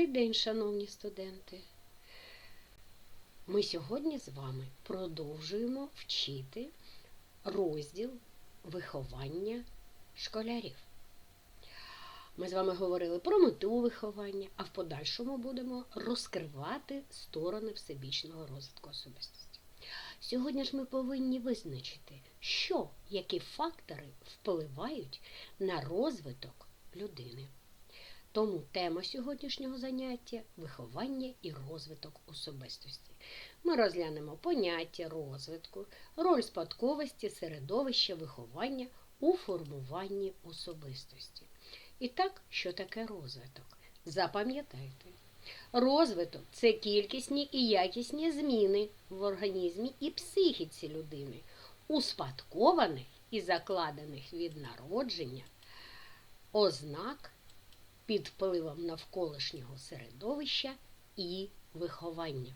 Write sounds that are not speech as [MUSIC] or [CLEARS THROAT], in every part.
Добрий день, шановні студенти. Ми сьогодні з вами продовжуємо вчити розділ виховання школярів. Ми з вами говорили про мету виховання, а в подальшому будемо розкривати сторони всебічного розвитку особистості. Сьогодні ж ми повинні визначити, що, які фактори впливають на розвиток людини. Тому тема сьогоднішнього заняття виховання і розвиток особистості. Ми розглянемо поняття розвитку, роль спадковості, середовища виховання у формуванні особистості. І так, що таке розвиток? Запам'ятайте, розвиток це кількісні і якісні зміни в організмі і психіці людини, успадкованих і закладених від народження, ознак під впливом навколишнього середовища і виховання.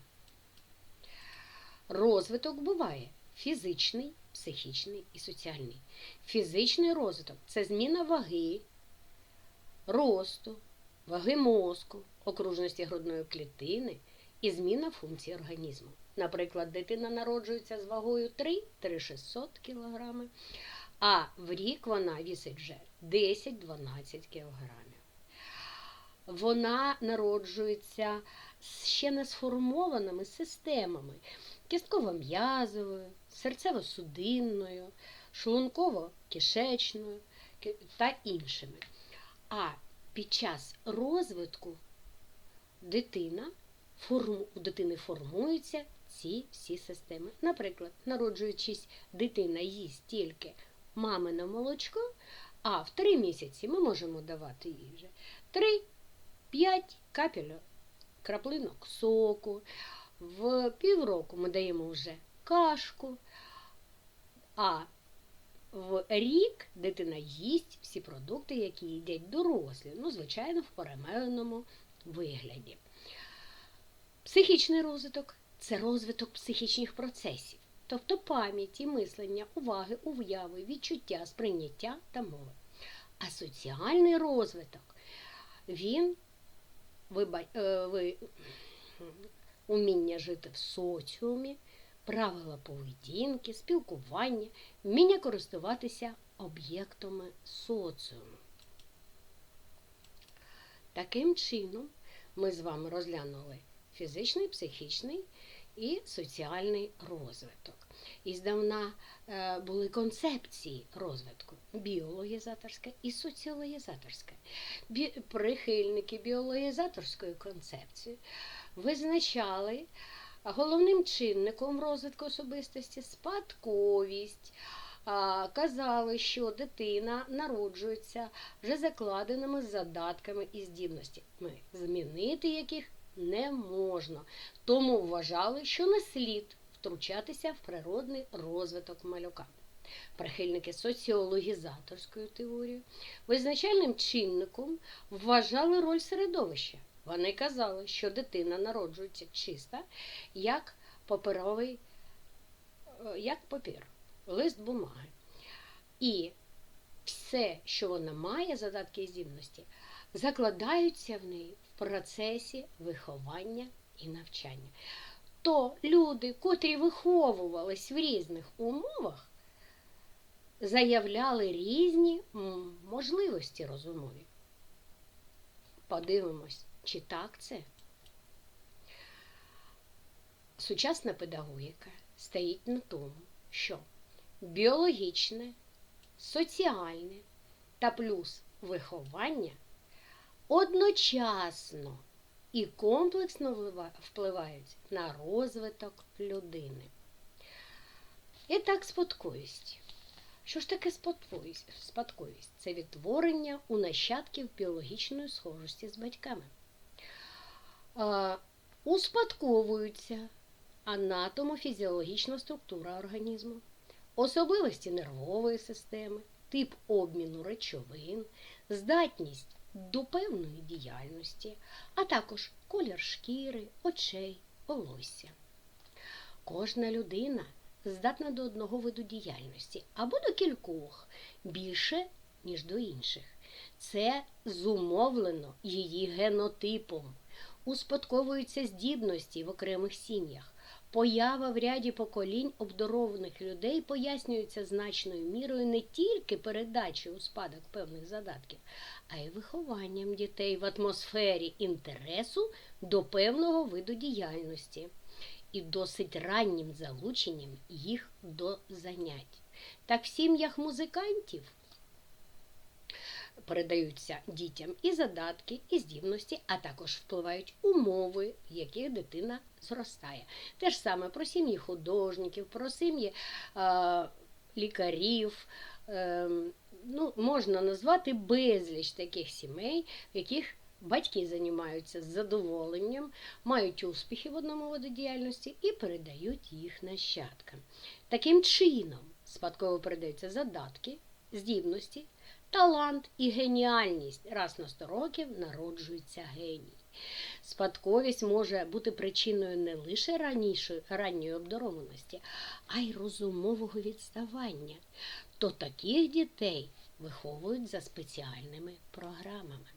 Розвиток буває фізичний, психічний і соціальний. Фізичний розвиток це зміна ваги, росту, ваги мозку, окружності грудної клітини і зміна функцій організму. Наприклад, дитина народжується з вагою 3-3600 кг, а в рік вона вісить вже 10-12 кг вона народжується ще не сформованими системами кістково-м'язовою, серцево-судинною, шлунково-кишечною та іншими. А під час розвитку дитина, у дитини формуються ці всі системи. Наприклад, народжуючись, дитина їсть тільки мамине молочко, а в три місяці ми можемо давати їй вже три 5 капель краплинок соку. В півроку ми даємо вже кашку, а в рік дитина їсть всі продукти, які їдять дорослі, ну, звичайно, в перемеленому вигляді. Психічний розвиток це розвиток психічних процесів, тобто пам'яті, мислення, уваги, уяви, відчуття, сприйняття та мови. А соціальний розвиток він ви, ви, уміння жити в соціумі, правила поведінки, спілкування, вміння користуватися об'єктами соціуму. Таким чином, ми з вами розглянули фізичний, психічний і соціальний розвиток. І здавна е, були концепції розвитку біологізаторська і соціологізаторська. Бі... Прихильники біологізаторської концепції визначали головним чинником розвитку особистості спадковість. Казали, що дитина народжується вже закладеними задатками і здібностями, змінити яких не можна. Тому вважали, що не слід втручатися в природний розвиток малюка. Прихильники соціологізаторської теорії визначальним чинником вважали роль середовища. Вони казали, що дитина народжується чиста, як паперовий, е, як папір, лист бумаги. І все, що вона має, задатки і здібності, закладаються в неї в процесі виховання і навчання. То люди, котрі виховувались в різних умовах, заявляли різні можливості розумові. Подивимось, чи так це? Сучасна педагогіка стоїть на тому, що біологічне, соціальне та плюс виховання одночасно і комплексно впливають на розвиток людини. І так, спадковість. Що ж таке спадковість? Спадковість це відтворення у нащадків біологічної схожості з батьками. Успадковуються анатомо-фізіологічна структура організму, особливості нервової системи, тип обміну речовин, здатність до певної діяльності, а також колір шкіри, очей, волосся. Кожна людина здатна до одного виду діяльності або до кількох більше, ніж до інших. Це зумовлено її генотипом. Успадковуються здібності в окремих сім'ях. Поява в ряді поколінь обдарованих людей пояснюється значною мірою не тільки передачею у спадок певних задатків, а й вихованням дітей в атмосфері інтересу до певного виду діяльності і досить раннім залученням їх до занять. Так в сім'ях музикантів передаються дітям і задатки, і здібності, а також впливають умови, в яких дитина зростає. Те ж саме про сім'ї художників, про сім'ї е, лікарів. Е, ну, можна назвати безліч таких сімей, в яких батьки займаються з задоволенням, мають успіхи в одному виді діяльності і передають їх нащадкам. Таким чином, спадково передаються задатки, здібності, талант і геніальність. Раз на 100 років народжується геній. Спадковість може бути причиною не лише ранішої, ранньої обдарованості, а й розумового відставання. То таких дітей виховують за спеціальними програмами.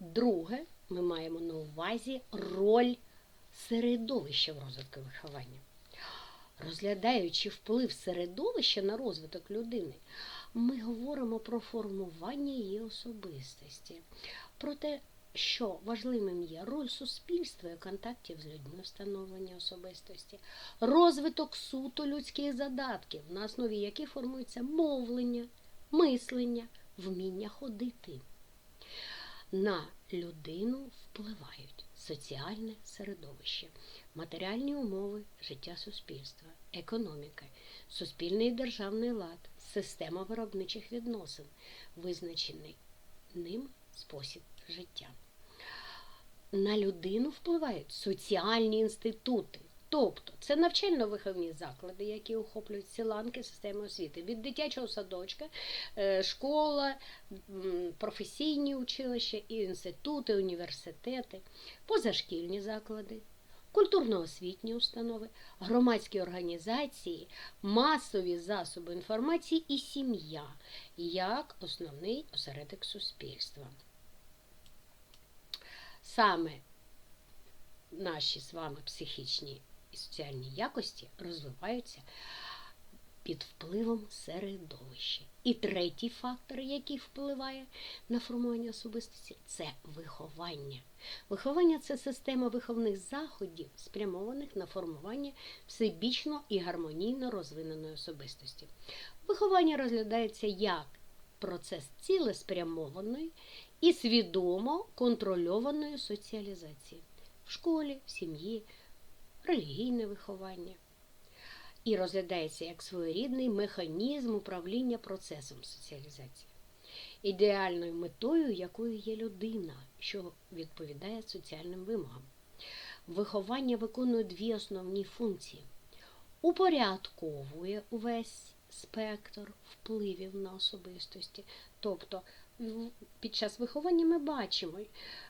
Друге, ми маємо на увазі роль середовища в розвитку виховання. Розглядаючи вплив середовища на розвиток людини, ми говоримо про формування її особистості, про те, що важливим є роль суспільства і контактів з людьми встановлення особистості, розвиток суто людських задатків, на основі яких формується мовлення, мислення, вміння ходити. На людину впливають соціальне середовище, матеріальні умови життя суспільства, економіка, суспільний і державний лад, система виробничих відносин, визначений ним спосіб життя. На людину впливають соціальні інститути. Тобто це навчально-виховні заклади, які охоплюють всі ланки системи освіти, від дитячого садочка, е, школа, професійні училища, інститути, університети, позашкільні заклади, культурно-освітні установи, громадські організації, масові засоби інформації і сім'я як основний осередок суспільства. Саме наші з вами психічні і соціальні якості розвиваються під впливом середовища. І третій фактор, який впливає на формування особистості, це виховання. Виховання це система виховних заходів, спрямованих на формування всебічно і гармонійно розвиненої особистості. Виховання розглядається як процес цілеспрямованої і свідомо контрольованої соціалізації в школі, в сім'ї, релігійне виховання. І розглядається як своєрідний механізм управління процесом соціалізації, ідеальною метою якою є людина, що відповідає соціальним вимогам. Виховання виконує дві основні функції: упорядковує увесь спектр впливів на особистості, тобто під час виховання ми бачимо,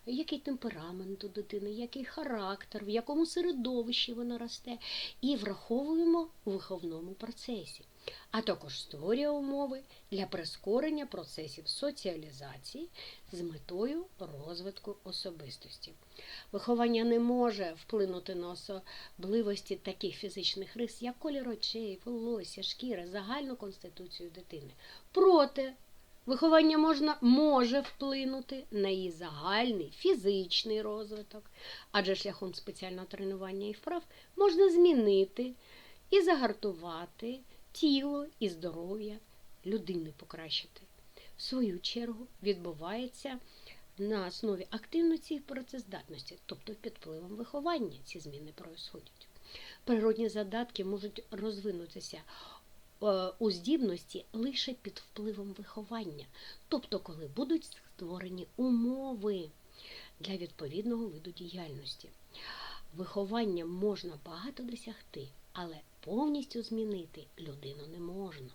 який темперамент у дитини, який характер, в якому середовищі вона росте, і враховуємо у виховному процесі, а також створює умови для прискорення процесів соціалізації з метою розвитку особистості. Виховання не може вплинути на особливості таких фізичних рис, як колір очей, волосся, шкіра, загальну конституцію дитини. Проте Виховання можна, може вплинути на її загальний фізичний розвиток, адже шляхом спеціального тренування і вправ можна змінити і загартувати тіло і здоров'я людини покращити. В свою чергу відбувається на основі активності і працездатності, тобто під впливом виховання ці зміни происходять. Природні задатки можуть розвинутися у здібності лише під впливом виховання, тобто, коли будуть створені умови для відповідного виду діяльності. Вихованням можна багато досягти, але повністю змінити людину не можна.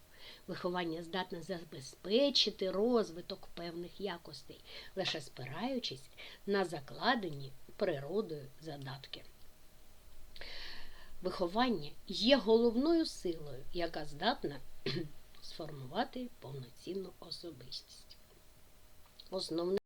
Виховання здатне забезпечити розвиток певних якостей, лише спираючись на закладені природою задатки. Виховання є головною силою, яка здатна [CLEARS THROAT] сформувати повноцінну особистість. Основне